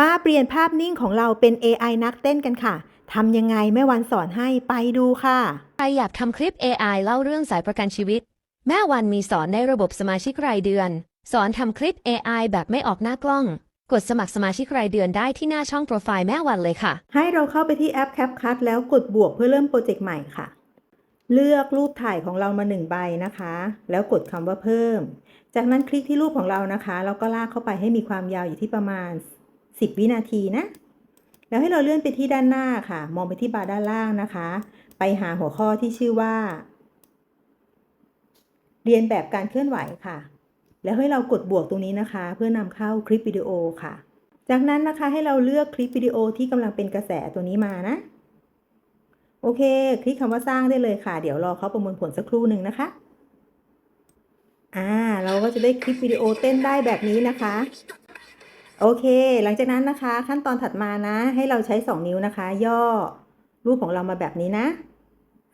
มาเปลี่ยนภาพนิ่งของเราเป็น AI นักเต้นกันค่ะ ทำยังไงแม่วันสอนให้ไปดูค่ะ ใครอยากทำคลิป AI เล่าเรื่องสายประกันชีวิต แม่วันมีสอนในระบบสมาชิกรายเดือน สอนทำคลิป AI แบบไม่ออกหน้ากล้อง กดสมัครสมาชิกรายเดือนได้ที่หน้าช่องโปรไฟล์แม่วันเลยค่ะ ให้เราเข้าไปที่แอป CapCut แล้วกดบวกเพื่อเริ่มโปรเจกต์ใหม่ค่ะ เลือกรูปถ่ายของเรามาหนึ่งใบนะคะ แล้วกดคำว่าเพิ่ม จากนั้นคลิกที่รูปของเรานะคะ แล้วก็ลากเข้าไปให้มีความยาวอยู่ที่ประมาณ 10 วินาทีนะ แล้วให้เราเลื่อนไปที่ด้านหน้าค่ะ มองไปที่บาร์ด้านล่างนะคะ ไปหาหัวข้อที่ชื่อว่า เรียนแบบการเคลื่อนไหวค่ะ แล้วให้เรากดบวกตรงนี้นะคะ เพื่อนำเข้าคลิปวิดีโอค่ะ จากนั้นนะคะให้เราเลือกคลิปวิดีโอที่กำลังเป็นกระแสตัวนี้มานะ โอเค คลิกคำว่าสร้างได้เลยค่ะ เดี๋ยวรอเขาประมวลผลสักครู่หนึ่งนะคะอ่าเราก็จะได้คลิปวิดีโอเต้นได้แบบนี้นะคะ โอเค หลังจากนั้นนะคะ ขั้นตอนถัดมานะ ให้เราใช้ 2 นิ้วนะคะ ย่อรูปของเรามาแบบนี้นะ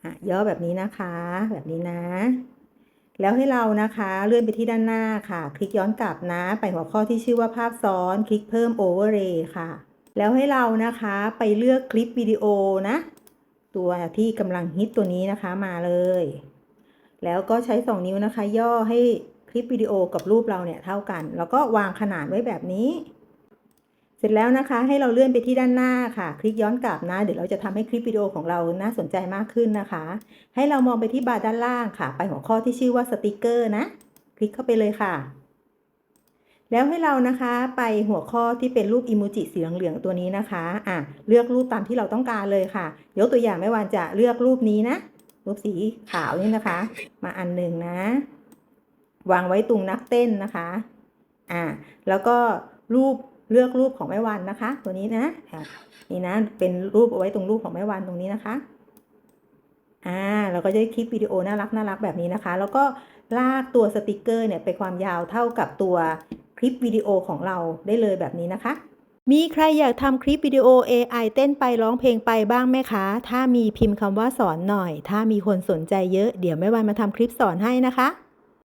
ะย่อแบบนี้นะคะ แบบนี้นะ แล้วให้เรานะคะเลื่อนไปที่ด้านหน้าค่ะ คลิกย้อนกลับนะ ไปหัวข้อที่ชื่อว่าภาพซ้อน คลิกเพิ่ม overlay ค่ะ แล้วให้เรานะคะไปเลือกคลิปวิดีโอนะ ตัวที่กำลังฮิตตัวนี้นะคะมาเลย แล้วก็ใช้ 2 นิ้วนะคะ ย่อให้ ลิปวิดีโอกับรูปเราเนี่ยเท่ากัน แล้วก็วางขนาดไว้แบบนี้ เสร็จแล้วนะคะ ให้เราเลื่อนไปที่ด้านหน้าค่ะ คลิกย้อนกลับนะ เดี๋ยวเราจะทำให้คลิปวิดีโอของเราน่าสนใจมากขึ้นนะคะ ให้เรามองไปที่บาร์ด้านล่างค่ะ ไปหัวข้อที่ชื่อว่าสติกเกอร์นะ คลิกเข้าไปเลยค่ะ แล้วให้เรานะคะไปหัวข้อที่เป็นรูปอิโมจิสีเหลืองๆตัวนี้นะคะอะเลือกรูปตามที่เราต้องการเลยค่ะยกตัวอย่างไม่วานจะเลือกรูปนี้นะรูปสีขาวนี่นะคะ มาอันหนึ่งนะ วางไว้ตรงนักเต้นนะคะอ่าแล้วก็รูปเลือกรูปของแม่วันนะคะ ตัวนี้นะนี่นะเป็นรูปเอาไว้ตรงรูปของแม่วันตรงนี้นะคะอ่าเราก็จะได้คลิปวิดีโอน่ารักน่ารักแบบนี้นะคะ แล้วก็ลากตัวสติกเกอร์เนี่ยไปความยาวเท่ากับตัวคลิปวิดีโอของเราได้เลยแบบนี้นะคะ มีใครอยากทำคลิปวิดีโอ AI เต้นไปร้องเพลงไปบ้างไหมคะ ถ้ามีพิมพ์คำว่าสอนหน่อย ถ้ามีคนสนใจเยอะ เดี๋ยวแม่วันมาทำคลิปสอนให้นะคะ